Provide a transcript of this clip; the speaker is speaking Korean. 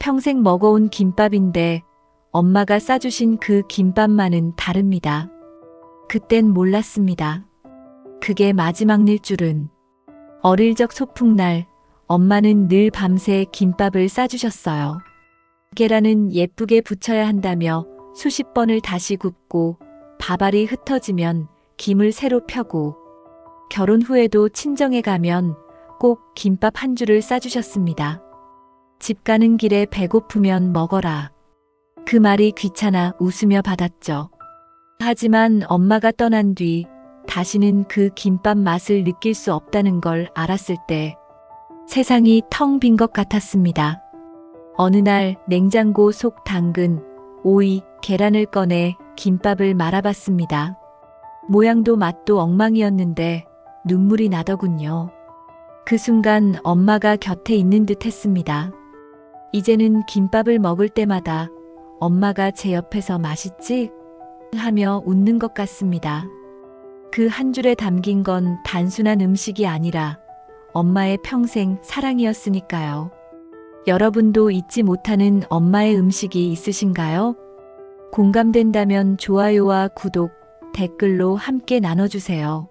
평생 먹어온 김밥인데 엄마가 싸주신 그 김밥만은 다릅니다. 그땐 몰랐습니다. 그게 마지막 일 줄은. 어릴 적 소풍날 엄마는 늘 밤새 김밥을 싸주셨어요. 계란은 예쁘게 붙여야 한다며 수십 번을 다시 굽고 밥알이 흩어지면 김을 새로 펴고 결혼 후에도 친정에 가면 꼭 김밥 한 줄을 싸주셨습니다. 집 가는 길에 배고프면 먹어라. 그 말이 귀찮아 웃으며 받았죠. 하지만 엄마가 떠난 뒤 다시는 그 김밥 맛을 느낄 수 없다는 걸 알았을 때 세상이 텅 빈 것 같았습니다. 어느 날 냉장고 속 당근, 오이, 계란을 꺼내 김밥을 말아봤습니다. 모양도 맛도 엉망이었는데 눈물이 나더군요. 그 순간 엄마가 곁에 있는 듯 했습니다. 이제는 김밥을 먹을 때마다 엄마가 제 옆에서 맛있지? 하며 웃는 것 같습니다. 그 한 줄에 담긴 건 단순한 음식이 아니라 엄마의 평생 사랑이었으니까요. 여러분도 잊지 못하는 엄마의 음식이 있으신가요? 공감된다면 좋아요와 구독, 댓글로 함께 나눠주세요.